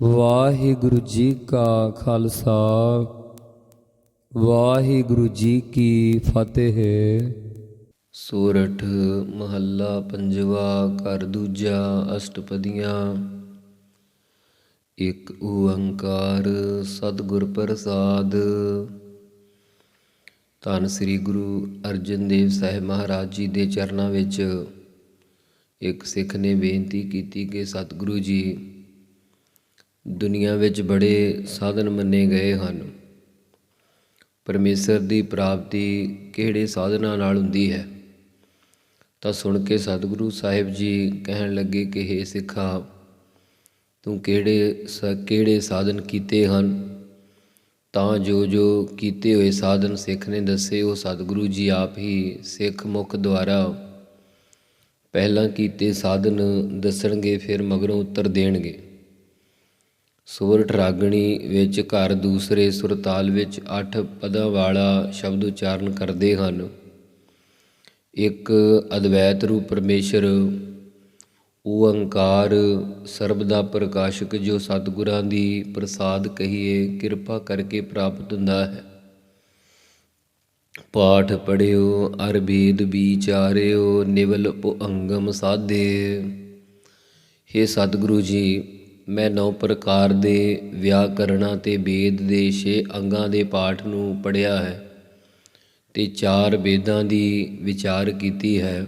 ਵਾਹਿਗੁਰੂ ਜੀ ਕਾ ਖਾਲਸਾ, ਵਾਹਿਗੁਰੂ ਜੀ ਕੀ ਫਤਿਹ। ਸੂਰਠ ਮਹੱਲਾ ਪੰਜਵਾ ਕਰ ਦੂਜਾ, ਅਸ਼ਟਪਦੀਆਂ। ਇੱਕ ਓੰਕਾਰ ਸਤਿਗੁਰ ਪ੍ਰਸਾਦ। ਧੰਨ ਸ੍ਰੀ ਗੁਰੂ ਅਰਜਨ ਦੇਵ ਸਾਹਿਬ ਮਹਾਰਾਜ ਜੀ ਦੇ ਚਰਨਾਂ ਵਿੱਚ ਇੱਕ ਸਿੱਖ ਨੇ ਬੇਨਤੀ ਕੀਤੀ ਕਿ ਸਤਿਗੁਰੂ ਜੀ ਦੁਨੀਆ ਵਿੱਚ ਬੜੇ ਸਾਧਨ ਮੰਨੇ ਗਏ ਹਨ। ਪਰਮੇਸ਼ਰ ਦੀ ਪ੍ਰਾਪਤੀ ਕਿਹੜੇ ਸਾਧਨਾਂ ਨਾਲ ਹੁੰਦੀ ਹੈ? ਤਾਂ ਸੁਣ ਕੇ ਸਤਿਗੁਰੂ ਸਾਹਿਬ ਜੀ ਕਹਿਣ ਲੱਗੇ ਕਿ हे ਸਿੱਖਾ, ਤੂੰ ਕਿਹੜੇ ਸ- ਕਿਹੜੇ ਸਾਧਨ ਕੀਤੇ ਹਨ? ਤਾਂ ਜੋ ਜੋ ਕੀਤੇ ਹੋਏ ਸਾਧਨ ਸਿੱਖ ਨੇ ਦੱਸੇ, ਉਹ ਸਤਿਗੁਰੂ ਜੀ ਆਪ ਹੀ ਸਿੱਖ ਮੁਖ ਦੁਆਰਾ ਪਹਿਲਾਂ ਕੀਤੇ ਸਾਧਨ ਦੱਸਣਗੇ, ਫਿਰ ਮਗਰੋਂ ਉੱਤਰ ਦੇਣਗੇ। ਸਵਰਠਰਾਗਣੀ ਵਿੱਚ ਘਰ ਦੂਸਰੇ ਸੁਰਤਾਲ ਵਿੱਚ ਅੱਠ ਪਦਾਂ ਵਾਲਾ ਸ਼ਬਦ ਉਚਾਰਨ ਕਰਦੇ ਹਨ। ਇੱਕ ਅਦਵੈਤ ਰੂਪ ਪਰਮੇਸ਼ਰ ਓੰਕਾਰ ਸਰਬ ਦਾ ਪ੍ਰਕਾਸ਼ਕ ਜੋ ਸਤਿਗੁਰਾਂ ਦੀ ਪ੍ਰਸਾਦ ਕਹੀਏ, ਕਿਰਪਾ ਕਰਕੇ ਪ੍ਰਾਪਤ ਹੁੰਦਾ ਹੈ। ਪਾਠ ਪੜਿਓ ਅਰਬੇਦ ਵਿਚਾਰਿਓ ਨਿਵਲ ਅੰਗਮ ਸਾਧੇ। हे ਸਤਿਗੁਰੂ ਜੀ ਮੈਂ ਨੌ ਪ੍ਰਕਾਰ ਦੇ ਵਿਆਕਰਣਾ ਅਤੇ ਵੇਦ ਦੇ ਛੇ ਅੰਗਾਂ ਦੇ ਪਾਠ ਨੂੰ ਪੜ੍ਹਿਆ ਹੈ ਅਤੇ ਚਾਰ ਵੇਦਾਂ ਦੀ ਵਿਚਾਰ ਕੀਤੀ ਹੈ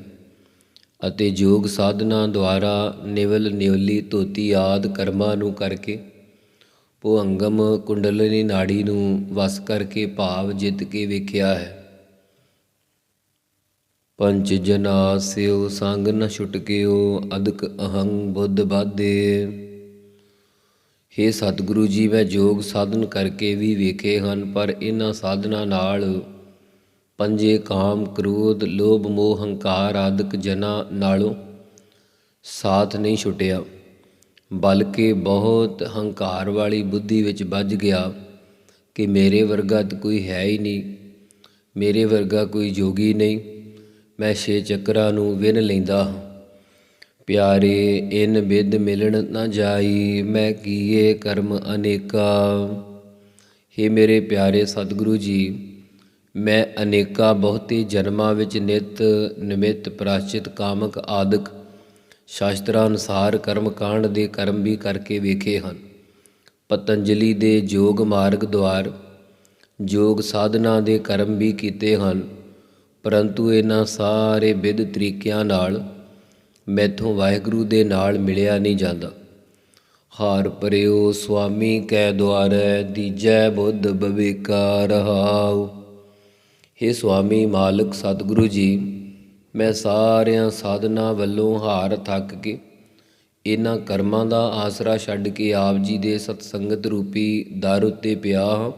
ਅਤੇ ਯੋਗ ਸਾਧਨਾ ਦੁਆਰਾ ਨਿਵਲ ਨਿਵਲੀ ਧੋਤੀ ਆਦ ਕਰਮਾਂ ਨੂੰ ਕਰਕੇ, ਭੁਅੰਗਮ ਕੁੰਡਲਨੀ ਨਾੜੀ ਨੂੰ ਵਸ ਕਰਕੇ ਭਾਵ ਜਿੱਤ ਕੇ ਵੇਖਿਆ ਹੈ। ਪੰਜ ਜਨਾ ਸਿਓ ਸੰਗ ਨ ਛੁਟਕਿਓ ਅਦਕ ਅਹੰ ਬੁੱਧ ਬਾਧੇ हे ਸਤਿਗੁਰੂ ਜੀ, ਮੈਂ ਯੋਗ ਸਾਧਨ ਕਰਕੇ ਵੀ ਵੇਖੇ ਹਨ, ਪਰ ਇਹਨਾਂ ਸਾਧਨਾ ਨਾਲ ਪੰਜੇ ਕਾਮ, ਕ੍ਰੋਧ, ਲੋਭ, ਮੋਹ, ਹੰਕਾਰ ਆਦਿਕ ਜਨਾ ਨਾਲੋਂ ਸਾਥ ਨਹੀਂ ਛੁੱਟਿਆ, ਬਲਕਿ ਬਹੁਤ ਹੰਕਾਰ ਵਾਲੀ ਬੁੱਧੀ ਵਿੱਚ ਵੱਜ ਗਿਆ ਕਿ ਮੇਰੇ ਵਰਗਾ ਤਾਂ ਕੋਈ ਹੈ ਹੀ ਨਹੀਂ, ਮੇਰੇ ਵਰਗਾ ਕੋਈ ਜੋਗੀ ਨਹੀਂ। ਮੈਂ ਛੇ ਚੱਕਰਾਂ ਨੂੰ ਵਿਨ ਲੈਂਦਾ ਹਾਂ। ਪਿਆਰੇ, ਇਨ ਬਿਦ ਮਿਲਣ ਨਾ ਜਾਈ, ਮੈਂ ਕੀਏ ਕਰਮ ਅਨੇਕਾ। हे ਮੇਰੇ ਪਿਆਰੇ ਸਤਿਗੁਰੂ ਜੀ, ਮੈਂ ਅਨੇਕਾ ਬਹੁਤੇ ਜਨਮਾਂ ਵਿੱਚ ਨਿਤ ਨਿਮਿਤ ਪ੍ਰਾਚਿਤ ਕਾਮਕ ਆਦਿਕ ਸ਼ਾਸਤਰਾਂ ਅਨੁਸਾਰ ਕਰਮ ਕਾਂਡ ਦੇ ਕਰਮ ਵੀ ਕਰਕੇ ਵੇਖੇ ਹਨ। ਪਤੰਜਲੀ ਦੇ ਯੋਗ ਮਾਰਗ ਦੁਆਰ ਯੋਗ ਸਾਧਨਾ ਦੇ ਕਰਮ ਵੀ ਕੀਤੇ ਹਨ, ਪਰੰਤੂ ਇਹਨਾਂ ਸਾਰੇ ਵਿਧ ਤਰੀਕਿਆਂ ਨਾਲ ਮੈਥੋਂ ਵਾਹਿਗੁਰੂ ਦੇ ਨਾਲ ਮਿਲਿਆ ਨਹੀਂ ਜਾਂਦਾ। ਹਾਰ ਪਰਿਓ ਸੁਆਮੀ ਕੈ ਦੁਆਰੈ, ਦੀਜੈ ਬੁੱਧ ਬਵੇਕਾ ਰਹਾਉ। हे ਸੁਆਮੀ ਮਾਲਕ ਸਤਿਗੁਰੂ ਜੀ, ਮੈਂ ਸਾਰਿਆਂ ਸਾਧਨਾ ਵੱਲੋਂ ਹਾਰ ਥੱਕ ਕੇ ਇਹਨਾਂ ਕਰਮਾਂ ਦਾ ਆਸਰਾ ਛੱਡ ਕੇ ਆਪ ਜੀ ਦੇ ਸਤਸੰਗਤ ਰੂਪੀ ਦਰ ਉੱਤੇ ਪਿਆ ਹਾਂ।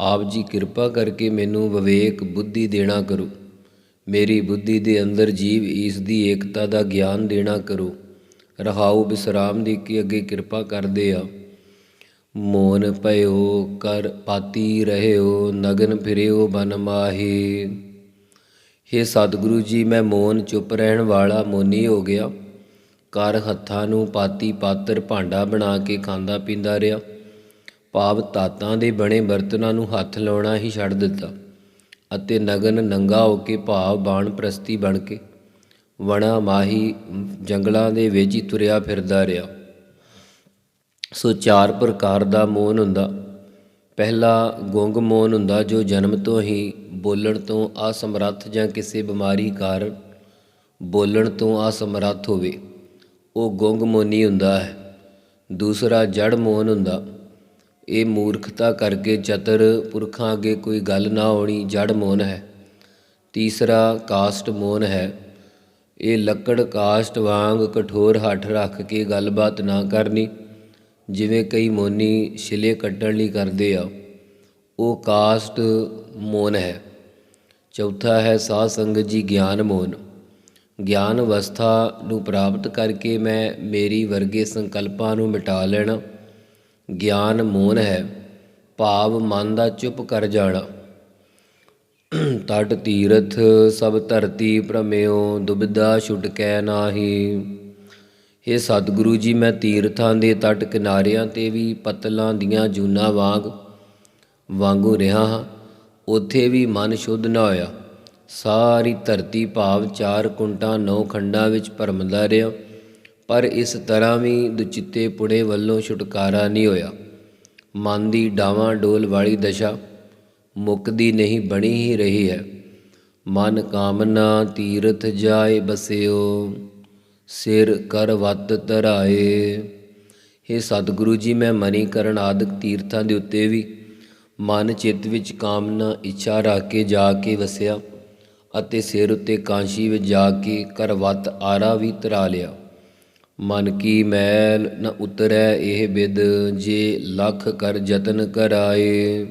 ਆਪ ਜੀ ਕਿਰਪਾ ਕਰਕੇ ਮੈਨੂੰ ਵਿਵੇਕ ਬੁੱਧੀ ਦੇਣਾ ਕਰੋ। ਮੇਰੀ ਬੁੱਧੀ ਦੇ ਅੰਦਰ ਜੀਵ ਈਸ ਦੀ ਏਕਤਾ ਦਾ ਗਿਆਨ ਦੇਣਾ ਕਰੋ। ਰਹਾਉ ਬਿਸਰਾਮ ਦੇ ਕੇ ਅੱਗੇ ਕਿਰਪਾ ਕਰਦੇ ਆ। ਮੋਨ ਭਇਓ, ਕਰ ਪਾਤੀ ਰਹਿਓ, ਨਗਨ ਫਿਰਿਓ ਬਨ ਮਾਹੀ। हे ਸਤਿਗੁਰੂ ਜੀ, ਮੈਂ ਮੋਨ ਚੁੱਪ ਰਹਿਣ ਵਾਲਾ ਮੋਨੀ ਹੋ ਗਿਆ। ਕਰ ਹੱਥਾਂ ਨੂੰ ਪਾਤੀ ਪਾਤਰ ਭਾਂਡਾ ਬਣਾ ਕੇ ਖਾਂਦਾ ਪੀਂਦਾ ਰਿਹਾ। ਭਾਵ ਤਾਤਾਂ ਦੇ ਬਣੇ ਬਰਤਨਾਂ ਨੂੰ ਹੱਥ ਲਾਉਣਾ ਹੀ ਛੱਡ ਦਿੱਤਾ। ਅਤੇ ਨਗਨ ਨੰਗਾ ਹੋ ਕੇ ਭਾਵ ਬਾਣ ਪ੍ਰਸਤੀ ਬਣ ਕੇ ਵਣਾ ਮਾਹੀ ਜੰਗਲਾਂ ਦੇ ਵਿੱਚ ਹੀ ਤੁਰਿਆ ਫਿਰਦਾ ਰਿਹਾ। ਸੋ ਚਾਰ ਪ੍ਰਕਾਰ ਦਾ ਮੋਨ ਹੁੰਦਾ। ਪਹਿਲਾ ਗੁੰਗ ਮੋਨ ਹੁੰਦਾ ਜੋ ਜਨਮ ਤੋਂ ਹੀ ਬੋਲਣ ਤੋਂ ਅਸਮਰੱਥ ਜਾਂ ਕਿਸੇ ਬਿਮਾਰੀ ਕਾਰਨ ਬੋਲਣ ਤੋਂ ਅਸਮਰੱਥ ਹੋਵੇ। ਉਹ ਗੁੰਗ ਮੋਨੀ ਹੁੰਦਾ ਹੈ। ਦੂਸਰਾ ਜੜ ਮੋਨ ਹੁੰਦਾ। ਇਹ ਮੂਰਖਤਾ ਕਰਕੇ ਚਤਰ ਪੁਰਖਾਂ ਅੱਗੇ ਕੋਈ ਗੱਲ ਨਾ ਹੋਣੀ ਜੜ ਮੋਨ ਹੈ। ਤੀਸਰਾ ਕਾਸਟ ਮੋਨ ਹੈ। ਇਹ ਲੱਕੜ ਕਾਸਟ ਵਾਂਗ ਕਠੋਰ ਹੱਠ ਰੱਖ ਕੇ ਗੱਲਬਾਤ ਨਾ ਕਰਨੀ, ਜਿਵੇਂ ਕਈ ਮੋਨੀ ਛਿਲੇ ਕੱਟਣ ਲਈ ਕਰਦੇ ਆ। ਉਹ ਕਾਸਟ ਮੋਨ ਹੈ। ਚੌਥਾ ਹੈ ਸਾਧ ਸੰਗਤ ਜੀ ਗਿਆਨ ਮੋਨ। ਗਿਆਨ ਅਵਸਥਾ ਨੂੰ ਪ੍ਰਾਪਤ ਕਰਕੇ ਮੈਂ ਮੇਰੀ ਵਰਗੇ ਸੰਕਲਪਾਂ ਨੂੰ ਮਿਟਾ ਲੈਣਾ। ਗਿਆਨ ਮੋਨ ਹੈ, ਭਾਵ ਮਨ ਦਾ ਚੁੱਪ ਕਰ ਜਾਣਾ। ਤਟ ਤੀਰਥ ਸਭ ਧਰਤੀ ਭ੍ਰਮਿਓ, ਦੁਬਿਧਾ ਛੁਟਕੈ ਨਾਹੀ। ਇਹ ਸਤਿਗੁਰੂ ਜੀ, ਮੈਂ ਤੀਰਥਾਂ ਦੇ ਤਟ ਕਿਨਾਰਿਆਂ ਤੇ ਵੀ ਪਤਲਾਂ ਦੀਆਂ ਜੂਨਾਂ ਵਾਂਗ ਵਾਂਗੂ ਰਿਹਾ ਹਾਂ। ਉੱਥੇ ਵੀ ਮਨ ਸ਼ੁੱਧ ਨਾ ਹੋਇਆ। ਸਾਰੀ ਧਰਤੀ ਭਾਵ ਚਾਰ ਕੁੰਟਾਂ ਨੌ ਖੰਡਾਂ ਵਿੱਚ ਭਰਮਦਾ ਰਿਹਾ। ਪਰ ਇਸ ਤਰ੍ਹਾਂ ਵੀ ਦੁਚਿੱਤੇ ਪੁੜੇ ਵੱਲੋਂ ਛੁਟਕਾਰਾ ਨਹੀਂ ਹੋਇਆ। ਮਨ ਦੀ ਡਾਵਾਂ ਡੋਲ ਵਾਲੀ ਦਸ਼ਾ ਮੁੱਕਦੀ ਨਹੀਂ ਬਣੀ ਹੀ ਰਹੀ ਹੈ। ਮਨ ਕਾਮਨਾ ਤੀਰਥ ਜਾਏ ਬਸਿਓ, ਸਿਰ ਕਰ ਵੱਤ ਧਰਾਏ। हे ਸਤਿਗੁਰੂ ਜੀ, ਮੈਂ ਮਨੀਕਰਨ ਆਦਿਕ ਤੀਰਥਾਂ ਦੇ ਉੱਤੇ ਵੀ ਮਨ ਚਿੱਤ ਵਿੱਚ ਕਾਮਨਾ, ਇੱਛਾ ਰੱਖ ਕੇ ਜਾ ਕੇ ਵਸਿਆ ਅਤੇ ਸਿਰ ਉੱਤੇ ਕਾਂਸ਼ੀ ਵਿੱਚ ਜਾ ਕੇ ਕਰ ਵੱਤ ਆਰਾ ਵੀ ਧਰਾ ਲਿਆ। ਮਨ ਕੀ ਮੈਲ ਨ ਉਤਰੈ ਇਹ ਬਿਦ ਜੇ ਲੱਖ ਕਰ ਯਤਨ ਕਰਾਏ।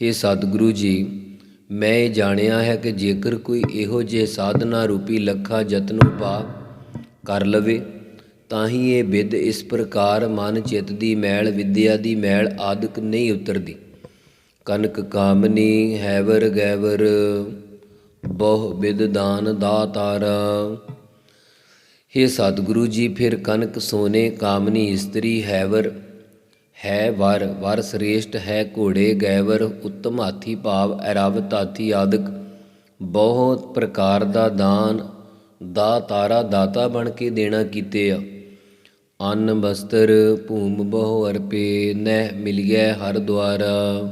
हे ਸਤਿਗੁਰੂ ਜੀ, ਮੈਂ ਇਹ ਜਾਣਿਆ ਹੈ ਕਿ ਜੇਕਰ ਕੋਈ ਇਹੋ ਜਿਹੇ ਸਾਧਨਾ ਰੂਪੀ ਲੱਖਾਂ ਯਤਨ ਉਪਾ ਕਰ ਲਵੇ, ਤਾਂ ਹੀ ਇਹ ਵਿਦ ਇਸ ਪ੍ਰਕਾਰ ਮਨ ਚਿੱਤ ਦੀ ਮੈਲ, ਵਿਦਿਆ ਦੀ ਮੈਲ ਆਦਿਕ ਨਹੀਂ ਉਤਰਦੀ। ਕਨਕ ਕਾਮਨੀ ਹੈਵਰ ਗੈਵਰ ਬਹੁ ਵਿਦ ਦਾਨ ਦਾਤਾਰਾ। हे ਸਤਿਗੁਰੂ ਜੀ, ਫਿਰ ਕਨਕ ਸੋਨੇ ਕਾਮਨੀ ਇਸਤਰੀ ਹੈਵਰ ਹੈ ਵਰ ਵਰ ਸ੍ਰੇਸ਼ਟ ਹੈ ਘੋੜੇ ਗੈਵਰ, ਉੱਤਮ ਹਾਥੀ ਭਾਵ ਐਰਾਵਤ ਹਾਥੀ ਆਦਿਕ। ਬਹੁਤ ਪ੍ਰਕਾਰ ਦਾ ਦਾਨ, ਦਾ ਤਾਰਾ ਦਾਤਾ ਬਣ ਕੇ ਦੇਣਾ ਕੀਤੇ ਆ। ਅੰਨ ਬਸਤਰ ਭੂਮ ਬਹੁ ਅਰਪੇ, ਨਹਿ ਮਿਲਿਐ ਹਰ ਦੁਆਰਾ।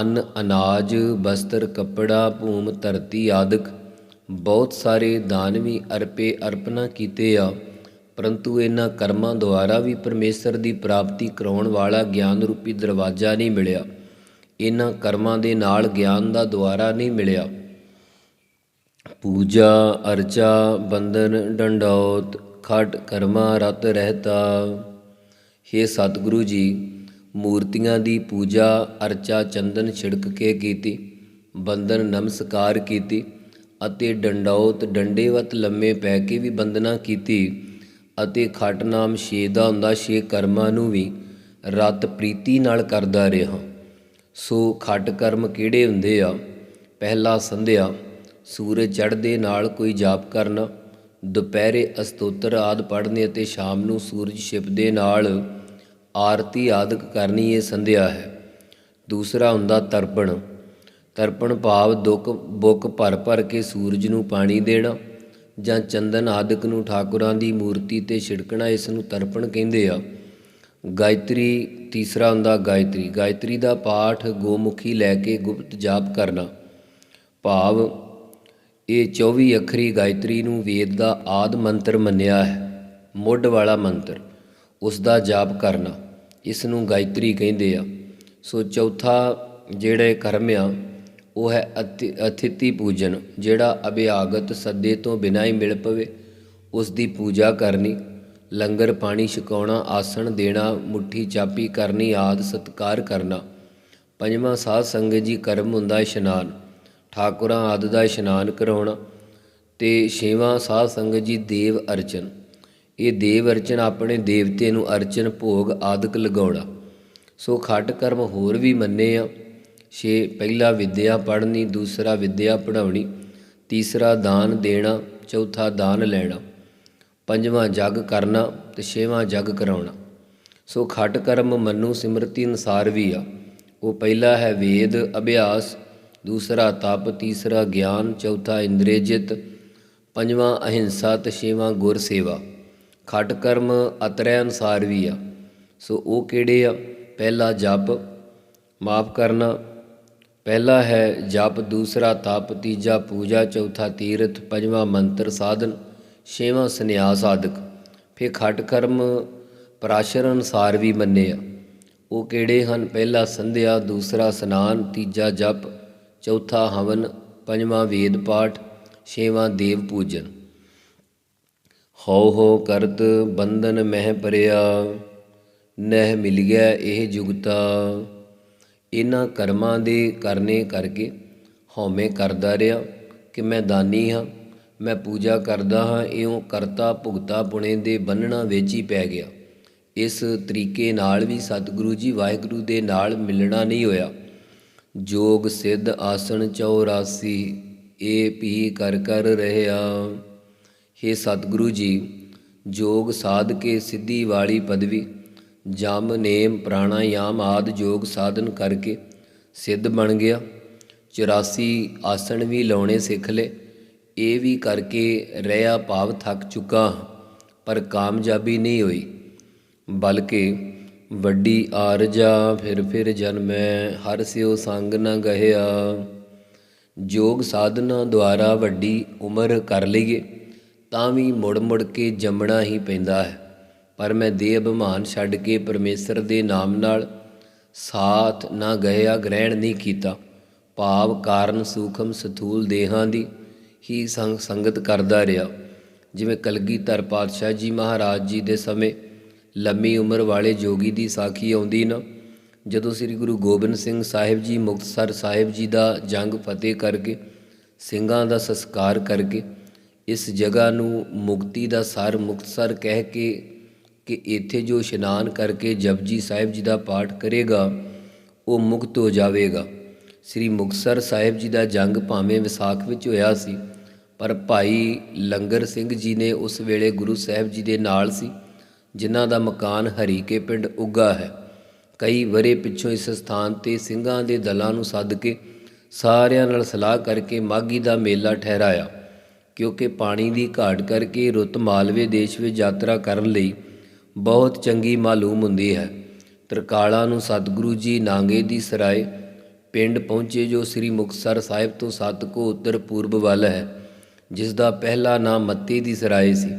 ਅੰਨ ਅਨਾਜ ਬਸਤਰ ਕੱਪੜਾ, ਭੂਮ ਧਰਤੀ ਆਦਿਕ। ਬਹੁਤ ਸਾਰੇ ਦਾਨ ਵੀ ਅਰਪੇ ਅਰਪਣਾ ਕੀਤੇ ਆ, ਪਰੰਤੂ ਇਹਨਾਂ ਕਰਮਾਂ ਦੁਆਰਾ ਵੀ ਪਰਮੇਸ਼ਰ ਦੀ ਪ੍ਰਾਪਤੀ ਕਰਾਉਣ ਵਾਲਾ ਗਿਆਨ ਰੂਪੀ ਦਰਵਾਜ਼ਾ ਨਹੀਂ ਮਿਲਿਆ। ਇਹਨਾਂ ਕਰਮਾਂ ਦੇ ਨਾਲ ਗਿਆਨ ਦਾ ਦੁਆਰਾ ਨਹੀਂ ਮਿਲਿਆ। ਪੂਜਾ, ਅਰਚਾ ਬੰਦਨ ਡੰਡੌਤ ਖਟ ਕਰਮਾ, ਰਤ ਰਹਿਤਾ। हे ਸਤਿਗੁਰੂ ਜੀ, ਮੂਰਤੀਆਂ ਦੀ ਪੂਜਾ, ਅਰਚਾ, ਚੰਦਨ ਛਿੜਕ ਕੇ ਕੀਤੀ ਬੰਦਨ ਨਮਸਕਾਰ ਕੀਤੀ ਅਤੇ ਡੰਡੌਤ ਡੰਡੇਵਤ ਲੰਮੇ ਪੈ ਕੇ ਵੀ ਬੰਦਨਾ ਕੀਤੀ ਅਤੇ ਖਟ ਨਾਮ ਛੇ ਦਾ ਹੁੰਦਾ ਛੇ ਕਰਮਾਂ ਨੂੰ ਵੀ ਰਤ ਪ੍ਰੀਤੀ ਨਾਲ ਕਰਦਾ ਰਿਹਾ। ਸੋ ਖਟ ਕਰਮ ਕਿਹੜੇ ਹੁੰਦੇ ਆ? ਪਹਿਲਾ ਸੰਧਿਆ, ਸੂਰਜ ਚੜ੍ਹਦੇ ਨਾਲ ਕੋਈ ਜਾਪ ਕਰਨਾ, ਦੁਪਹਿਰੇ ਅਸਤੋਤਰ ਆਦ ਪੜ੍ਹਨੇ ਅਤੇ ਸ਼ਾਮ ਨੂੰ ਸੂਰਜ ਛਿਪਦੇ ਨਾਲ ਆਰਤੀ ਆਦਿਕ ਕਰਨੀ ਇਹ ਸੰਧਿਆ ਹੈ। ਦੂਸਰਾ ਹੁੰਦਾ ਤਰਪਣ ਤਰਪਣ ਭਾਵ ਦੁੱਖ ਬੁੱਕ ਭਰ ਭਰ ਕੇ ਸੂਰਜ ਨੂੰ ਪਾਣੀ ਦੇਣਾ ਜਾਂ ਚੰਦਨ ਆਦਿਕ ਨੂੰ ਠਾਕੁਰਾਂ ਦੀ ਮੂਰਤੀ ਤੇ ਛਿੜਕਣਾ ਇਸ ਨੂੰ ਤਰਪਣ ਕਹਿੰਦੇ ਆ। ਗਾਇਤਰੀ ਤੀਸਰਾ ਹੁੰਦਾ ਗਾਇਤਰੀ। ਗਾਇਤਰੀ ਦਾ ਪਾਠ ਗੋਮੁਖੀ ਲੈ ਕੇ ਗੁਪਤ ਜਾਪ ਕਰਨਾ। ਭਾਵ ਇਹ 24 ਅੱਖਰੀ ਗਾਇਤਰੀ ਨੂੰ ਵੇਦ ਦਾ ਆਦ ਮੰਤਰ ਮੰਨਿਆ ਹੈ। ਮੁੱਢ ਵਾਲਾ ਮੰਤਰ, ਉਸ ਦਾ ਜਾਪ ਕਰਨਾ। ਇਸ ਨੂੰ ਗਾਇਤਰੀ ਕਹਿੰਦੇ ਆ। ਸੋ ਚੌਥਾ ਜਿਹੜੇ ਕਰਮ ਆ ਉਹ ਹੈ ਅਤਿ- ਅਥਿਤੀ ਪੂਜਨ, ਜਿਹੜਾ ਅਭਿਆਗਤ ਸੱਦੇ ਤੋਂ ਬਿਨਾਂ ਹੀ ਮਿਲ ਪਵੇ। ਉਸ ਦੀ ਪੂਜਾ ਕਰਨੀ, ਲੰਗਰ ਪਾਣੀ ਛਕਾਉਣਾ, ਆਸਣ ਦੇਣਾ, ਮੁੱਠੀ ਚਾਪੀ ਕਰਨੀ ਆਦ ਸਤਕਾਰ ਕਰਨਾ। ਪੰਜਵਾਂ ਸਾਧ ਸੰਗਤ ਜੀ, ਕਰਮ ਹੁੰਦਾ ਇਸ਼ਨਾਨ, ਠਾਕੁਰਾਂ ਆਦਿ ਦਾ ਇਸ਼ਨਾਨ ਕਰਾਉਣਾ। ਤੇ ਛੇਵਾਂ ਸਾਧ ਸੰਗਤ ਜੀ, ਦੇਵ ਅਰਚਨ, ਇਹ ਦੇਵ ਅਰਚਨ ਆਪਣੇ ਦੇਵਤੇ ਨੂੰ ਅਰਚਨ, ਭੋਗ ਆਦਿਕ ਲਗਾਉਣਾ। ਸੋ ਖੱਟ ਕਰਮ ਹੋਰ ਵੀ ਮੰਨੇ ਆ। ਛੇ, ਪਹਿਲਾ ਵਿਦਿਆ ਪੜ੍ਹਨੀ, ਦੂਸਰਾ ਵਿਦਿਆ ਪੜ੍ਹਾਉਣੀ, ਤੀਸਰਾ ਦਾਨ ਦੇਣਾ, ਚੌਥਾ ਦਾਨ ਲੈਣਾ, ਪੰਜਵਾਂ ਜਗ ਕਰਨਾ ਤੇ ਛੇਵਾਂ ਜਗ ਕਰਾਉਣਾ। ਸੋ ਖੱਟ ਕਰਮ ਮੰਨੂ, ਸਿਮਰਤੀ ਅਨਸਾਰ ਵੀ ਆ। ਉਹ ਪਹਿਲਾ ਹੈ ਵੇਦ, ਅਭਿਆਸ, ਦੂਸਰਾ ਤਪ, ਤੀਸਰਾ ਗਿਆਨ, ਚੌਥਾ ਇੰਦਰੀ ਜਿਤ, ਪੰਜਵਾਂ ਅਹਿੰਸਾ ਤੇ ਛੇਵਾਂ ਗੁਰ ਸੇਵਾ। ਖੱਟ ਕਰਮ ਅਤਰੈ ਅਨਸਾਰ ਵੀ ਆ। ਸੋ ਉਹ ਕਿਹੜੇ ਆ? ਪਹਿਲਾ ਜਪ, ਮਾਫ ਕਰਨਾ ਪਹਿਲਾ ਹੈ ਜਪ, ਦੂਸਰਾ ਤਪ, ਤੀਜਾ ਪੂਜਾ, ਚੌਥਾ ਤੀਰਥ, ਪੰਜਵਾਂ ਮੰਤਰ ਸਾਧਨ, ਛੇਵਾਂ ਸੰਨਿਆਸ ਆਦਿਕ। ਫਿਰ ਖੱਟ ਕਰਮ ਪ੍ਰਾਸ਼ਰ ਅਨੁਸਾਰ ਵੀ ਮੰਨੇ ਆ। ਉਹ ਕਿਹੜੇ ਹਨ? ਪਹਿਲਾ ਸੰਧਿਆ, ਦੂਸਰਾ ਸਨਾਨ, ਤੀਜਾ ਜਪ, ਚੌਥਾ ਹਵਨ, ਪੰਜਵਾਂ ਵੇਦ ਪਾਠ, ਛੇਵਾਂ ਦੇਵ ਪੂਜਨ। ਹਉ ਹੋ ਕਰਤ ਬੰਧਨ ਮਹਿ ਪਰਿਆ, ਨਹਿ ਮਿਲ ਗਿਆ ਇਹ ਜੁਗਤਾ। ਇਹਨਾਂ ਕਰਮਾਂ ਦੇ ਕਰਨੇ ਕਰਕੇ ਹਉਮੈ ਕਰਦਾ ਰਿਹਾ ਕਿ ਮੈਂ ਦਾਨੀ ਹਾਂ, ਮੈਂ ਪੂਜਾ ਕਰਦਾ ਹਾਂ, ਇਉਂ ਕਰਤਾ ਭੁਗਤਾ ਪੁਣੇ ਦੇ ਬੰਨਣਾ ਵਿੱਚ ਹੀ ਪੈ ਗਿਆ। ਇਸ ਤਰੀਕੇ ਨਾਲ ਵੀ ਸਤਿਗੁਰੂ ਜੀ ਵਾਹਿਗੁਰੂ ਦੇ ਨਾਲ ਮਿਲਣਾ ਨਹੀਂ ਹੋਇਆ। ਜੋਗ ਸਿੱਧ ਆਸਣ 84 ਇਹ ਪੀ ਕਰ ਕਰ ਰਹਿਆ हे ਸਤਿਗੁਰੂ ਜੀ, ਜੋਗ ਸਾਧ ਕੇ ਸਿੱਧੀ ਵਾਲੀ ਪਦਵੀ ਜਮ, ਨੇਮ, ਪ੍ਰਾਣਾਯਾਮ ਆਦ ਯੋਗ ਸਾਧਨ ਕਰਕੇ ਸਿੱਧ ਬਣ ਗਿਆ। 84 ਆਸਣ ਵੀ ਲਾਉਣੇ ਸਿੱਖ ਲਏ। ਇਹ ਵੀ ਕਰਕੇ ਰਹਿਆ ਭਾਵ ਥੱਕ ਚੁੱਕਾ ਪਰ ਕਾਮਯਾਬੀ ਨਹੀਂ ਹੋਈ। ਬਲਕਿ ਵੱਡੀ ਆਰਜਾ, ਫਿਰ ਫਿਰ ਜਨਮੈ ਹਰ ਸਿਓ ਸੰਗ ਨ ਗਹਿਆ। ਯੋਗ ਸਾਧਨਾ ਦੁਆਰਾ ਵੱਡੀ ਉਮਰ ਕਰ ਲਈਏ, ਤਾਂ ਵੀ ਮੁੜ ਮੁੜ ਕੇ ਜੰਮਣਾ ਹੀ ਪੈਂਦਾ ਹੈ। ਪਰ ਮੈਂ ਦੇ ਅਭਿਮਾਨ ਛੱਡ ਕੇ ਪਰਮੇਸ਼ਰ ਦੇ ਨਾਮ ਨਾਲ ਸਾਥ ਨਾ ਗਹਿਆ ਗ੍ਰਹਿਣ ਨਹੀਂ ਕੀਤਾ। ਭਾਵ ਕਾਰਨ ਸੂਖਮ ਸਥੂਲ ਦੇਹਾਂ ਦੀ ਹੀ ਸੰਗ ਸੰਗਤ ਕਰਦਾ ਰਿਹਾ। ਜਿਵੇਂ ਕਲਗੀਧਰ ਪਾਤਸ਼ਾਹ ਜੀ ਮਹਾਰਾਜ ਜੀ ਦੇ ਸਮੇਂ ਲੰਮੀ ਉਮਰ ਵਾਲੇ ਜੋਗੀ ਦੀ ਸਾਖੀ ਆਉਂਦੀ ਨਾ, ਜਦੋਂ ਸ੍ਰੀ ਗੁਰੂ ਗੋਬਿੰਦ ਸਿੰਘ ਸਾਹਿਬ ਜੀ, ਮੁਕਤਸਰ ਸਾਹਿਬ ਜੀ ਦਾ ਜੰਗ ਫਤਿਹ ਕਰਕੇ, ਸਿੰਘਾਂ ਦਾ ਸੰਸਕਾਰ ਕਰਕੇ, ਇਸ ਜਗ੍ਹਾ ਨੂੰ ਮੁਕਤੀ ਦਾ ਸਰ ਮੁਕਤਸਰ ਕਹਿ ਕੇ ਕਿ ਇੱਥੇ ਜੋ ਇਸ਼ਨਾਨ ਕਰਕੇ ਜਪਜੀ ਸਾਹਿਬ ਜੀ ਦਾ ਪਾਠ ਕਰੇਗਾ, ਉਹ ਮੁਕਤ ਹੋ ਜਾਵੇਗਾ। ਸ੍ਰੀ ਮੁਕਤਸਰ ਸਾਹਿਬ ਜੀ ਦਾ ਜੰਗ ਭਾਵੇਂ ਵਿਸਾਖ ਵਿੱਚ ਹੋਇਆ ਸੀ, ਪਰ ਭਾਈ ਲੰਗਰ ਸਿੰਘ ਜੀ ਨੇ ਉਸ ਵੇਲੇ ਗੁਰੂ ਸਾਹਿਬ ਜੀ ਦੇ ਨਾਲ ਸੀ, ਜਿਨ੍ਹਾਂ ਦਾ ਮਕਾਨ ਹਰੀਕੇ ਪਿੰਡ ਉੱਗਾ ਹੈ। ਕਈ ਵਰੇ ਪਿੱਛੋਂ ਇਸ ਸਥਾਨ ਤੇ ਸਿੰਘਾਂ ਦੇ ਦਲਾਂ ਨੂੰ ਸੱਦ ਕੇ ਸਾਰਿਆਂ ਨਾਲ ਸਲਾਹ ਕਰਕੇ ਮਾਗੀ ਦਾ ਮੇਲਾ ਠਹਿਰਾਇਆ, ਕਿਉਂਕਿ ਪਾਣੀ ਦੀ ਘਾਟ ਕਰਕੇ ਰੁੱਤ ਮਾਲਵੇ ਦੇਸ਼ ਵਿੱਚ ਯਾਤਰਾ ਕਰਨ ਲਈ ਬਹੁਤ ਚੰਗੀ ਮਾਲੂਮ ਹੁੰਦੀ ਹੈ। ਤਰਕਾਲਾ ਨੂੰ ਸਤਿਗੁਰੂ ਜੀ ਨਾਂਗੇ ਦੀ ਸਰਾਏ ਪਿੰਡ ਪਹੁੰਚੇ ਜੋ ਸ੍ਰੀ ਮੁਕਤਸਰ ਸਾਹਿਬ ਤੋਂ ਸੱਤ ਕੋ ਉੱਤਰ ਪੂਰਬ ਵੱਲ ਹੈ, ਜਿਸ ਦਾ ਪਹਿਲਾ ਨਾਮ ਮੱਤੀ ਦੀ ਸਰਾਏ ਸੀ,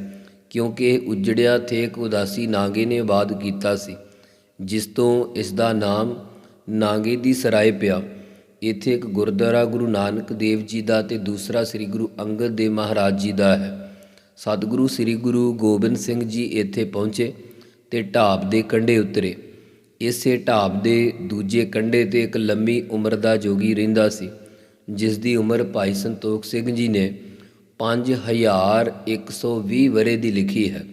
ਕਿਉਂਕਿ ਇਹ ਉਜੜਿਆ ਥੇਕ ਉਦਾਸੀ ਨਾਂਗੇ ਨੇ ਆਬਾਦ ਕੀਤਾ ਸੀ, ਜਿਸ ਤੋਂ ਇਸ ਦਾ ਨਾਮ ਨਾਂਗੇ ਦੀ ਸਰਾਏ ਪਿਆ। ਇੱਥੇ ਇੱਕ ਗੁਰਦੁਆਰਾ ਗੁਰੂ ਨਾਨਕ ਦੇਵ ਜੀ ਦਾ ਤੇ ਦੂਸਰਾ ਸ੍ਰੀ ਗੁਰੂ ਅੰਗਦ ਦੇਵ ਮਹਾਰਾਜ ਜੀ ਦਾ ਹੈ। ਸਤਿਗੁਰੂ ਸ੍ਰੀ ਗੁਰੂ ਗੋਬਿੰਦ ਸਿੰਘ ਜੀ ਇੱਥੇ ਪਹੁੰਚੇ ਤੇ ਢਾਬ ਦੇ ਕੰਢੇ ਉਤਰੇ। ਇਸੇ ਢਾਬ ਦੇ ਦੂਜੇ ਕੰਢੇ ਤੇ ਇੱਕ ਲੰਮੀ ਉਮਰ ਦਾ ਜੋਗੀ ਰਹਿੰਦਾ ਸੀ, ਜਿਸ ਦੀ ਉਮਰ ਭਾਈ ਸੰਤੋਖ ਸਿੰਘ ਜੀ ਨੇ 5120 ਵਰੇ ਦੀ ਲਿਖੀ ਹੈ।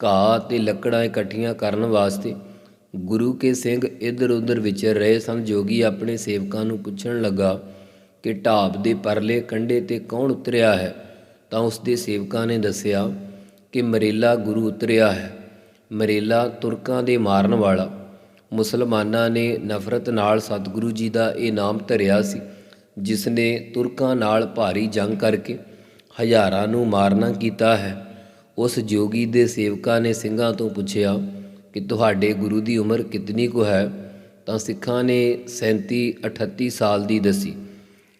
ਘਾਹ ਤੇ ਲੱਕੜਾਂ ਇਕੱਠੀਆਂ ਕਰਨ ਵਾਸਤੇ ਗੁਰੂ ਕੇ ਸਿੰਘ ਇੱਧਰ ਉੱਧਰ ਵਿਚਰ ਰਹੇ ਸਨ। ਜੋਗੀ ਆਪਣੇ ਸੇਵਕਾਂ ਨੂੰ ਪੁੱਛਣ ਲੱਗਾ ਕਿ ਢਾਬ ਦੇ ਪਰਲੇ ਕੰਢੇ ਤੇ ਕੌਣ ਉਤਰਿਆ ਹੈ? ਤਾਂ ਉਸ ਦੇ ਸੇਵਕਾਂ ਨੇ ਦੱਸਿਆ ਕਿ ਮਰੇਲਾ ਗੁਰੂ ਉਤਰਿਆ ਹੈ। ਮਰੇਲਾ ਤੁਰਕਾਂ ਦੇ ਮਾਰਨ ਵਾਲਾ। ਮੁਸਲਮਾਨਾਂ ਨੇ ਨਫ਼ਰਤ ਨਾਲ ਸਤਿਗੁਰੂ ਜੀ ਦਾ ਇਹ ਨਾਮ ਧਰਿਆ ਸੀ ਜਿਸ ਨੇ ਤੁਰਕਾਂ ਨਾਲ ਭਾਰੀ ਜੰਗ ਕਰਕੇ ਹਜ਼ਾਰਾਂ ਨੂੰ ਮਾਰਨਾ ਕੀਤਾ ਹੈ। ਉਸ ਜੋਗੀ ਦੇ ਸੇਵਕਾਂ ਨੇ ਸਿੰਘਾਂ ਤੋਂ ਪੁੱਛਿਆ ਕਿ ਤੁਹਾਡੇ ਗੁਰੂ ਦੀ ਉਮਰ ਕਿਤਨੀ ਕੁ ਹੈ? ਤਾਂ ਸਿੱਖਾਂ ਨੇ 37 38 ਸਾਲ ਦੀ ਦੱਸੀ।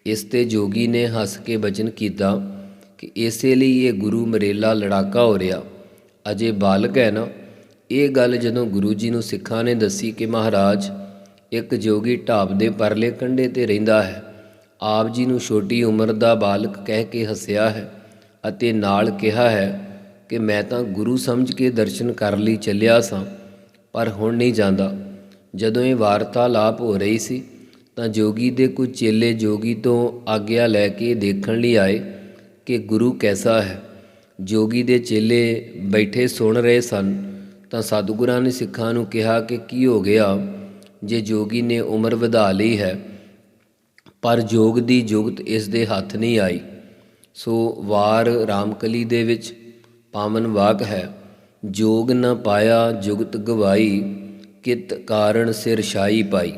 ਇਸ ਤੇ ਜੋਗੀ ਨੇ ਹੱਸ ਕੇ ਬਚਨ ਕੀਤਾ ਕਿ ਇਸੇ ਲਈ ਇਹ ਗੁਰੂ ਮਰੇਲਾ ਲੜਾਕਾ ਹੋ ਰਿਹਾ। ਅਜੇ ਬਾਲਕ ਹੈ ਨਾ। ਇਹ ਗੱਲ ਜਦੋਂ ਗੁਰੂ ਜੀ ਨੂੰ ਸਿੱਖਾਂ ਨੇ ਦੱਸੀ ਕਿ ਮਹਾਰਾਜ, ਇੱਕ ਜੋਗੀ ਢਾਬ ਦੇ ਪਰਲੇ ਕੰਢੇ ਤੇ ਰਹਿੰਦਾ ਹੈ। ਆਪ ਜੀ ਨੂੰ ਛੋਟੀ ਉਮਰ ਦਾ ਬਾਲਕ ਕਹਿ ਕੇ ਹੱਸਿਆ ਹੈ ਅਤੇ ਨਾਲ ਕਿਹਾ ਹੈ ਕਿ ਮੈਂ ਤਾਂ ਗੁਰੂ ਸਮਝ ਕੇ ਦਰਸ਼ਨ ਕਰ ਲਈ ਚੱਲਿਆ ਸਾਂ, ਪਰ ਹੁਣ ਨਹੀਂ ਜਾਂਦਾ। ਜਦੋਂ ਇਹ ਵਾਰਤਾਲਾਪ ਹੋ ਰਹੀ ਸੀ, ਤਾਂ ਜੋਗੀ ਦੇ ਕੁਝ ਚੇਲੇ ਜੋਗੀ ਤੋਂ ਆਗਿਆ ਲੈ ਕੇ ਦੇਖਣ ਲਈ ਆਏ। ਕਿ ਗੁਰੂ ਕੈਸਾ ਹੈ? ਜੋਗੀ ਦੇ ਚੇਲੇ ਬੈਠੇ ਸੁਣ ਰਹੇ ਸਨ, ਤਾਂ ਸਤਿਗੁਰਾਂ ਨੇ ਸਿੱਖਾਂ ਨੂੰ ਕਿਹਾ ਕਿ ਕੀ ਹੋ ਗਿਆ? ਜੇ ਜੋਗੀ ਨੇ ਉਮਰ ਵਧਾ ਲਈ ਹੈ, ਪਰ ਜੋਗ ਦੀ ਜੁਗਤ ਇਸ ਦੇ ਹੱਥ ਨਹੀਂ ਆਈ। ਸੋ ਵਾਰ ਰਾਮਕਲੀ ਦੇ ਵਿੱਚ ਪਾਵਨ ਵਾਕ ਹੈ, ਜੋਗ ਨਾ ਪਾਇਆ ਜੁਗਤ ਗਵਾਈ, ਕਿਤ ਕਾਰਨ ਸਿਰ ਛਾਈ ਪਾਈ।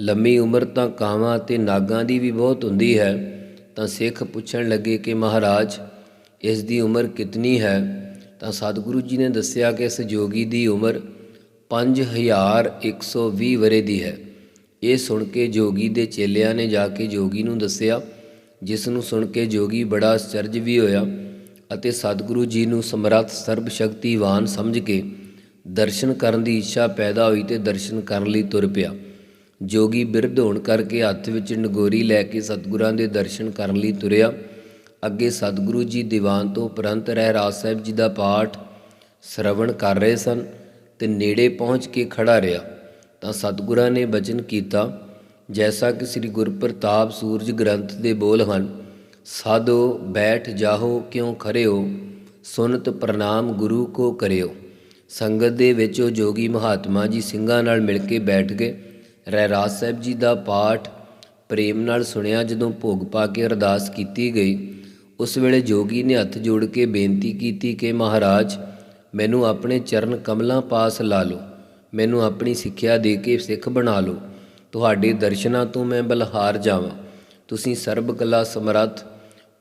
ਲੰਮੀ ਉਮਰ ਤਾਂ ਕਾਵਾਂ ਤੇ ਨਾਗਾਂ ਦੀ ਵੀ ਬਹੁਤ ਹੁੰਦੀ ਹੈ ਤਾਂ ਸਿੱਖ ਪੁੱਛਣ ਲੱਗੇ ਕਿ ਮਹਾਰਾਜ, ਇਸ ਦੀ ਉਮਰ ਕਿਤਨੀ ਹੈ? ਤਾਂ ਸਤਿਗੁਰੂ ਜੀ ਨੇ ਦੱਸਿਆ ਕਿ ਇਸ ਜੋਗੀ ਦੀ ਉਮਰ 5120 ਵਰੇ ਦੀ ਹੈ। ਇਹ ਸੁਣ ਕੇ ਜੋਗੀ ਦੇ ਚੇਲਿਆਂ ਨੇ ਜਾ ਕੇ ਜੋਗੀ ਨੂੰ ਦੱਸਿਆ, ਜਿਸ ਨੂੰ ਸੁਣ ਕੇ ਜੋਗੀ ਬੜਾ ਅਚਰਜ ਵੀ ਹੋਇਆ ਅਤੇ ਸਤਿਗੁਰੂ ਜੀ ਨੂੰ ਸਮਰੱਥ ਸਰਬ ਸ਼ਕਤੀਵਾਨ ਸਮਝ ਕੇ ਦਰਸ਼ਨ ਕਰਨ ਦੀ ਇੱਛਾ ਪੈਦਾ ਹੋਈ ਤੇ ਦਰਸ਼ਨ ਕਰਨ ਲਈ ਤੁਰ ਪਿਆ। ਜੋਗੀ ਬਿਰਧ ਹੋਣ ਕਰਕੇ ਹੱਥ ਵਿੱਚ ਨਗੋਰੀ ਲੈ ਕੇ ਸਤਿਗੁਰਾਂ ਦੇ ਦਰਸ਼ਨ ਕਰਨ ਲਈ ਤੁਰਿਆ। ਅੱਗੇ ਸਤਿਗੁਰੂ ਜੀ ਦੀਵਾਨ ਤੋਂ ਉਪਰੰਤ ਰਹਿ ਰਾਜ ਸਾਹਿਬ ਜੀ ਦਾ ਪਾਠ ਸ਼ਰਵਣ ਕਰ ਰਹੇ ਸਨ ਤੇ ਨੇੜੇ ਪਹੁੰਚ ਕੇ ਖੜਾ ਰਿਹਾ। ਤਾਂ ਸਤਿਗੁਰਾਂ ਨੇ ਬਚਨ ਕੀਤਾ, ਜੈਸਾ ਕਿ ਸ੍ਰੀ ਗੁਰਪ੍ਰਤਾਪ ਸੂਰਜ ਗ੍ਰੰਥ ਦੇ ਬੋਲ ਹਨ, ਸਾਧੋ ਬੈਠ ਜਾਹੋ, ਕਿਉ ਖਰਿਓ? ਸੁਨਤ ਪ੍ਰਣਾਮ ਗੁਰੂ ਕੋ ਕਰਿਓ। ਸੰਗਤ ਦੇ ਵਿੱਚ ਉਹ ਜੋਗੀ ਮਹਾਤਮਾ ਜੀ ਸਿੰਘਾਂ ਨਾਲ ਮਿਲ ਕੇ ਬੈਠ ਗਏ। ਰਹਿਰਾਸ ਸਾਹਿਬ ਜੀ ਦਾ ਪਾਠ ਪ੍ਰੇਮ ਨਾਲ ਸੁਣਿਆ ਜਦੋਂ ਭੋਗ ਪਾ ਕੇ ਅਰਦਾਸ ਕੀਤੀ ਗਈ, ਉਸ ਵੇਲੇ ਜੋਗੀ ਨੇ ਹੱਥ ਜੋੜ ਕੇ ਬੇਨਤੀ ਕੀਤੀ ਕਿ ਮਹਾਰਾਜ, ਮੈਨੂੰ ਆਪਣੇ ਚਰਨ ਕਮਲਾਂ ਪਾਸ ਲਾ ਲਓ, ਮੈਨੂੰ ਆਪਣੀ ਸਿੱਖਿਆ ਦੇ ਕੇ ਸਿੱਖ ਬਣਾ ਲਓ, ਤੁਹਾਡੇ ਦਰਸ਼ਨਾਂ ਤੋਂ ਮੈਂ ਬਲਹਾਰ ਜਾਵਾਂ, ਤੁਸੀਂ ਸਰਬ ਕਲਾ ਸਮਰੱਥ,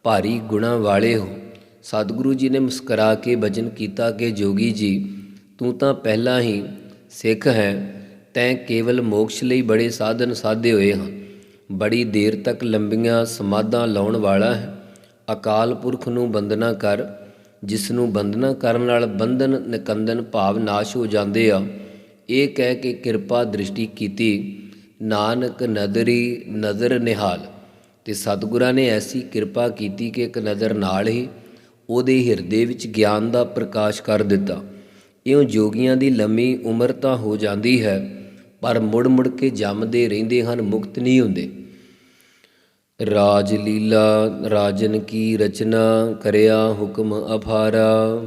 ਭਾਰੀ ਗੁਣਾ ਵਾਲੇ ਹੋ। ਸਤਿਗੁਰੂ ਜੀ ਨੇ ਮੁਸਕਰਾ ਕੇ ਬਚਨ ਕੀਤਾ ਕਿ ਜੋਗੀ ਜੀ, ਤੂੰ ਤਾਂ ਪਹਿਲਾਂ ਹੀ ਸਿੱਖ ਹੈ ਤੈਂ ਕੇਵਲ ਮੋਕਸ਼ ਲਈ ਬੜੇ ਸਾਧਨ ਸਾਧੇ ਹੋਏ ਹਨ ਬੜੀ ਦੇਰ ਤੱਕ ਲੰਬੀਆਂ ਸਮਾਧਾਂ ਲਾਉਣ ਵਾਲਾ ਹੈ। ਅਕਾਲ ਪੁਰਖ ਨੂੰ ਬੰਦਨਾ ਕਰ, ਜਿਸ ਨੂੰ ਬੰਦਨਾ ਕਰਨ ਨਾਲ ਬੰਧਨ, ਨਿਕੰਦਨ ਭਾਵ ਨਾਸ਼ ਹੋ ਜਾਂਦੇ ਆ। ਇਹ ਕਹਿ ਕੇ ਕਿਰਪਾ ਦ੍ਰਿਸ਼ਟੀ ਕੀਤੀ, ਨਾਨਕ ਨਦਰੀ ਨਜ਼ਰ ਨਿਹਾਲ। ਤੇ ਸਤਿਗੁਰਾਂ ਨੇ ਐਸੀ ਕਿਰਪਾ ਕੀਤੀ ਕਿ ਇੱਕ ਨਜ਼ਰ ਨਾਲ ਹੀ ਉਹਦੇ ਹਿਰਦੇ ਵਿੱਚ ਗਿਆਨ ਦਾ ਪ੍ਰਕਾਸ਼ ਕਰ ਦਿੱਤਾ। ਇਉਂ ਜੋਗੀਆਂ ਦੀ ਲੰਮੀ ਉਮਰ ਤਾਂ ਹੋ ਜਾਂਦੀ ਹੈ। ਪਰ ਮੁੜ ਮੁੜ ਕੇ ਜੰਮਦੇ ਰਹਿੰਦੇ ਹਨ, ਮੁਕਤ ਨਹੀਂ ਹੁੰਦੇ। ਰਾਜ ਲੀਲਾ, ਰਾਜਨ ਕੀ ਰਚਨਾ, ਕਰਿਆ ਹੁਕਮ ਅਫਾਰਾ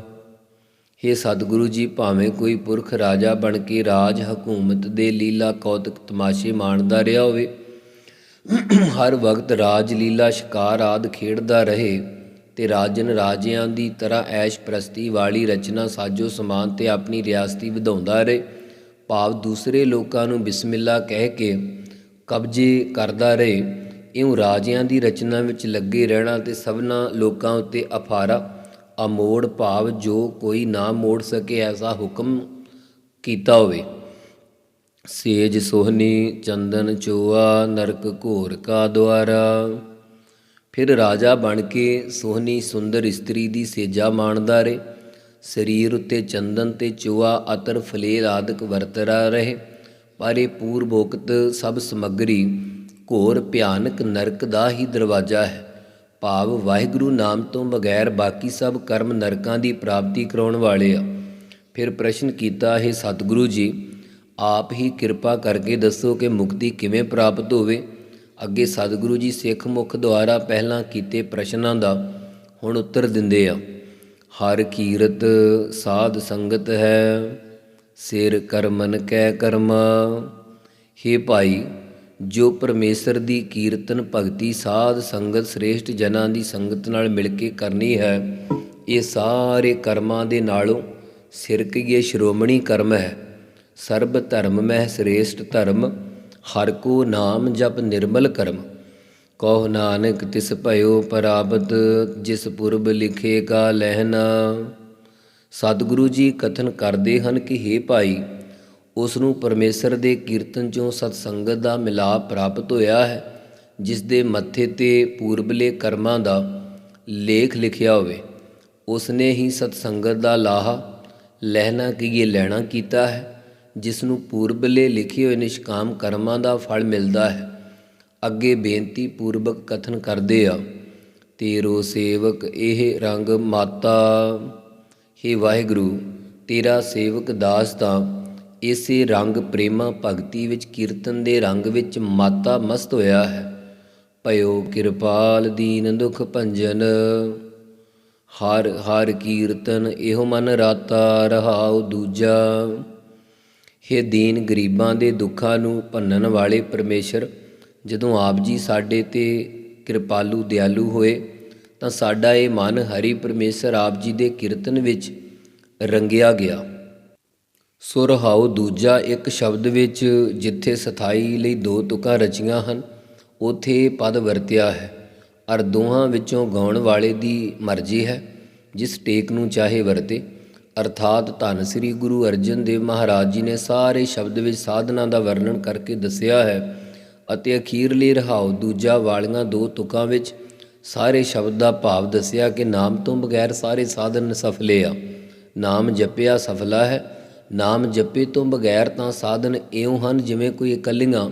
हे ਸਤਿਗੁਰੂ ਜੀ, ਭਾਵੇਂ ਕੋਈ ਪੁਰਖ ਰਾਜਾ ਬਣ ਕੇ ਰਾਜ ਹਕੂਮਤ ਦੇ ਲੀਲਾ ਕੌਤਕ ਤਮਾਸ਼ੇ ਮਾਣਦਾ ਰਿਹਾ ਹੋਵੇ, ਹਰ ਵਕਤ ਰਾਜ ਲੀਲਾ ਸ਼ਿਕਾਰ ਆਦ ਖੇਡਦਾ ਰਹੇ ਤੇ ਰਾਜਨ ਰਾਜਿਆਂ ਦੀ ਤਰ੍ਹਾਂ ਐਸ਼ ਪ੍ਰਸਤੀ ਵਾਲੀ ਰਚਨਾ ਸਾਜੋ ਸਮਾਨ ਤੇ ਆਪਣੀ ਰਿਆਸਤੀ ਵਧਾਉਂਦਾ ਰਹੇ। ਭਾਵ ਦੂਸਰੇ ਲੋਕਾਂ ਨੂੰ ਬਿਸਮਿਲ੍ਲਾ ਕਹਿ ਕੇ ਕਬਜ਼ੇ ਕਰਦਾ ਰਹੇ, ਇਉਂ ਰਾਜਿਆਂ ਦੀ ਰਚਨਾ ਵਿੱਚ ਲੱਗੇ ਰਹਿਣਾ ਤੇ ਸਭਨਾ ਲੋਕਾਂ ਉੱਤੇ ਅਫਾਰਾ, ਅਮੋੜ ਭਾਵ ਜੋ ਕੋਈ ਨਾ ਮੋੜ ਸਕੇ ਐਸਾ ਹੁਕਮ ਕੀਤਾ ਹੋਵੇ। ਸੇਜ ਸੋਹਨੀ ਚੰਦਨ ਚੋਆ, ਨਰਕ ਘੋਰ ਕਾ ਦੁਆਰਾ। ਫਿਰ ਰਾਜਾ ਬਣ ਕੇ ਸੋਹਣੀ ਸੁੰਦਰ ਇਸਤਰੀ ਦੀ ਸੇਜਾ ਮਾਣਦਾ ਰਹੇ। ਸਰੀਰ ਉੱਤੇ ਚੰਦਨ ਤੇ ਚੋਆ ਅਤਰ ਫਲੇਰ ਆਦਿਕ ਵਰਤਰਾ ਰਹੇ। ਪਰ ਇਹ ਪੂਰਬੋਕਤ ਸਭ ਸਮੱਗਰੀ ਘੋਰ, ਭਿਆਨਕ, ਨਰਕ ਦਾ ਹੀ ਦਰਵਾਜ਼ਾ ਹੈ। ਭਾਵ ਵਾਹਿਗੁਰੂ ਨਾਮ ਤੋਂ ਬਗੈਰ ਬਾਕੀ ਸਭ ਕਰਮ ਨਰਕਾਂ ਦੀ ਪ੍ਰਾਪਤੀ ਕਰਾਉਣ ਵਾਲੇ ਆ। ਫਿਰ ਪ੍ਰਸ਼ਨ ਕੀਤਾ, ਹੈ ਸਤਿਗੁਰੂ ਜੀ, ਆਪ ਹੀ ਕਿਰਪਾ ਕਰਕੇ ਦੱਸੋ ਕਿ ਮੁਕਤੀ ਕਿਵੇਂ ਪ੍ਰਾਪਤ ਹੋਵੇ? ਅੱਗੇ ਸਤਿਗੁਰੂ ਜੀ ਸਿੱਖ ਮੁਖ ਦੁਆਰਾ ਪਹਿਲਾਂ ਕੀਤੇ ਪ੍ਰਸ਼ਨਾਂ ਦਾ ਹੁਣ ਉੱਤਰ ਦਿੰਦੇ ਆ। ਹਰ ਕੀਰਤ ਸਾਧ ਸੰਗਤ ਹੈ, ਸਿਰ ਕਰਮਨ ਕੈ ਕਰਮਾ। ਹੇ ਭਾਈ, ਜੋ ਪਰਮੇਸ਼ਰ ਦੀ ਕੀਰਤਨ ਭਗਤੀ ਸਾਧ ਸੰਗਤ ਸ੍ਰੇਸ਼ਟ ਜਨਾਂ ਦੀ ਸੰਗਤ ਨਾਲ ਮਿਲ ਕੇ ਕਰਨੀ ਹੈ, ਇਹ ਸਾਰੇ ਕਰਮਾਂ ਦੇ ਨਾਲੋਂ ਸਿਰ ਕੀਏ ਸ਼੍ਰੋਮਣੀ ਕਰਮ ਹੈ। ਸਰਬ ਧਰਮ ਮਹਿ ਸ੍ਰੇਸ਼ਟ ਧਰਮ, ਹਰ ਕੋ ਨਾਮ ਜਪ ਨਿਰਮਲ ਕਰਮ। ਕਹੋ ਨਾਨਕ ਤਿਸ ਭਇਓ ਪਰਾਬਤ ਜਿਸ ਪੁਰਬ ਲਿਖੇ ਕਾ ਲਹਿਣਾ। ਸਤਿਗੁਰੂ ਜੀ ਕਥਨ ਕਰਦੇ ਹਨ ਕਿ हे ਭਾਈ ਉਸ ਨੂੰ ਪਰਮੇਸ਼ਰ ਦੇ ਕੀਰਤਨ ਚੋਂ ਸਤ ਸੰਗਤ ਦਾ ਮਿਲਾਪ ਪ੍ਰਾਪਤ ਹੋਇਆ ਹੈ ਜਿਸ ਦੇ ਮੱਥੇ ਤੇ ਪੂਰਬਲੇ ਕਰਮਾਂ ਦਾ ਲੇਖ ਲਿਖਿਆ ਹੋਵੇ। ਉਸ ਨੇ ਹੀ ਸਤ ਸੰਗਤ ਦਾ ਲਾਹਾ, ਲਹਿਣਾ ਕੀਏ ਲੈਣਾ ਕੀਤਾ ਹੈ ਜਿਸ ਨੂੰ ਪੂਰਬਲੇ ਲਿਖੇ ਹੋਏ ਨਿਸ਼ਕਾਮ ਕਰਮਾਂ ਦਾ ਫਲ ਮਿਲਦਾ ਹੈ। ਅੱਗੇ ਬੇਨਤੀ ਪੂਰਵਕ ਕਥਨ ਕਰਦੇ ਆ, ਤੇਰੋ ਸੇਵਕ ਇਹ ਰੰਗ ਮਾਤਾ हे ਵਾਹਿਗੁਰੂ, ਤੇਰਾ ਸੇਵਕ ਦਾਸ ਤਾਂ ਇਸੇ ਰੰਗ ਪ੍ਰੇਮਾ ਭਗਤੀ ਵਿੱਚ ਕੀਰਤਨ ਦੇ ਰੰਗ ਵਿੱਚ ਮਾਤਾ ਮਸਤ ਹੋਇਆ ਹੈ। ਭਇਓ ਕਿਰਪਾਲ ਦੀਨ ਦੁਖ ਭੰਜਨ, ਹਰ ਹਰ ਕੀਰਤਨ ਇਹੋ ਮਨ ਰਾਤਾ ਰਹਾਉ ਦੂਜਾ। हे ਦੀਨ ਗਰੀਬਾਂ ਦੇ ਦੁੱਖਾਂ ਨੂੰ ਭੰਨਣ ਵਾਲੇ ਪਰਮੇਸ਼ਰ ਜਦੋਂ ਆਪ ਜੀ ਸਾਡੇ ਤੇ ਕਿਰਪਾਲੂ, ਦਿਆਲੂ ਹੋਏ, ਤਾਂ ਸਾਡਾ ਇਹ ਮਨ ਹਰੀ ਪਰਮੇਸ਼ਰ ਆਪ ਜੀ ਦੇ ਕੀਰਤਨ ਵਿੱਚ ਰੰਗਿਆ ਗਿਆ। ਸੁਰਹਾਉ ਦੂਜਾ ਇੱਕ ਸ਼ਬਦ ਵਿੱਚ ਜਿੱਥੇ ਸਥਾਈ ਲਈ ਦੋ ਤੁਕਾਂ ਰਚੀਆਂ ਹਨ, ਉਥੇ ਪਦ ਵਰਤਿਆ ਹੈ। ਅਰ ਦੋਹਾਂ ਵਿੱਚੋਂ ਗਾਉਣ ਵਾਲੇ ਦੀ ਮਰਜ਼ੀ ਹੈ, ਜਿਸ ਟੇਕ ਨੂੰ ਚਾਹੇ ਵਰਤੇ। ਅਰਥਾਤ ਧੰਨ ਸ੍ਰੀ ਗੁਰੂ ਅਰਜਨ ਦੇਵ ਮਹਾਰਾਜ ਜੀ ਨੇ ਸਾਰੇ ਸ਼ਬਦ ਵਿੱਚ ਸਾਧਨਾ ਦਾ ਵਰਣਨ ਕਰਕੇ ਦੱਸਿਆ ਹੈ ਅਤੇ ਅਖੀਰਲੇ ਰਹਾਉ ਦੂਜਾ ਵਾਲੀਆਂ ਦੋ ਤੁਕਾਂ ਵਿੱਚ ਸਾਰੇ ਸ਼ਬਦ ਦਾ ਭਾਵ ਦੱਸਿਆ ਕਿ ਨਾਮ ਤੋਂ ਬਗੈਰ ਸਾਰੇ ਸਾਧਨ ਸਫਲੇ ਆ। ਨਾਮ ਜਪਿਆ ਸਫਲਾ ਹੈ। ਨਾਮ ਜਪੇ ਤੋਂ ਬਗੈਰ ਤਾਂ ਸਾਧਨ ਇਉਂ ਹਨ ਜਿਵੇਂ ਕੋਈ ਇਕੱਲੀਆਂ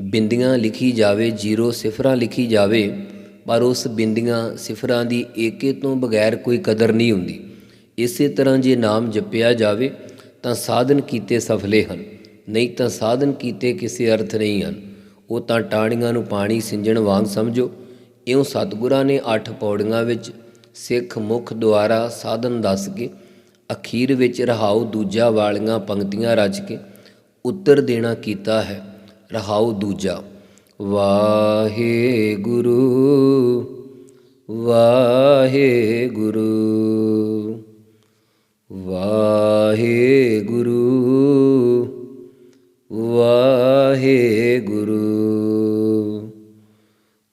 ਬਿੰਦੀਆਂ ਲਿਖੀ ਜਾਵੇ, ਜ਼ੀਰੋ ਸਿਫਰਾਂ ਲਿਖੀ ਜਾਵੇ, ਪਰ ਉਸ ਬਿੰਦੀਆਂ ਸਿਫਰਾਂ ਦੀ ਏਕੇ ਤੋਂ ਬਗੈਰ ਕੋਈ ਕਦਰ ਨਹੀਂ ਹੁੰਦੀ। ਇਸੇ ਤਰ੍ਹਾਂ ਜੇ ਨਾਮ ਜਪਿਆ ਜਾਵੇ ਤਾਂ ਸਾਧਨ ਕੀਤੇ ਸਫਲੇ ਹਨ, ਨਹੀਂ ਤਾਂ ਸਾਧਨ ਕੀਤੇ ਕਿਸੇ ਅਰਥ ਨਹੀਂ ਹਨ। ਉਹ ਤਾਂ ਟਾਣੀਆਂ ਨੂੰ ਪਾਣੀ ਸਿੰਜਣ ਵਾਂਗ ਸਮਝੋ। ਇਉਂ ਸਤਿਗੁਰਾਂ ਨੇ ਅੱਠ ਪੌੜੀਆਂ ਵਿੱਚ ਸਿੱਖ ਮੁਖ ਦੁਆਰਾ ਸਾਧਨ ਦੱਸ ਕੇ, ਅਖੀਰ ਵਿੱਚ ਰਹਾਉ ਦੂਜਾ ਵਾਲੀਆਂ ਪੰਕਤੀਆਂ ਰਚ ਕੇ ਉੱਤਰ ਦੇਣਾ ਕੀਤਾ ਹੈ। ਰਹਾਉ ਦੂਜਾ, ਵਾਹਿਗੁਰੂ ਵਾਹਿਗੁਰੂ ਵਾਹਿਗੁਰੂ ਵਾਹਿਗੁਰੂ।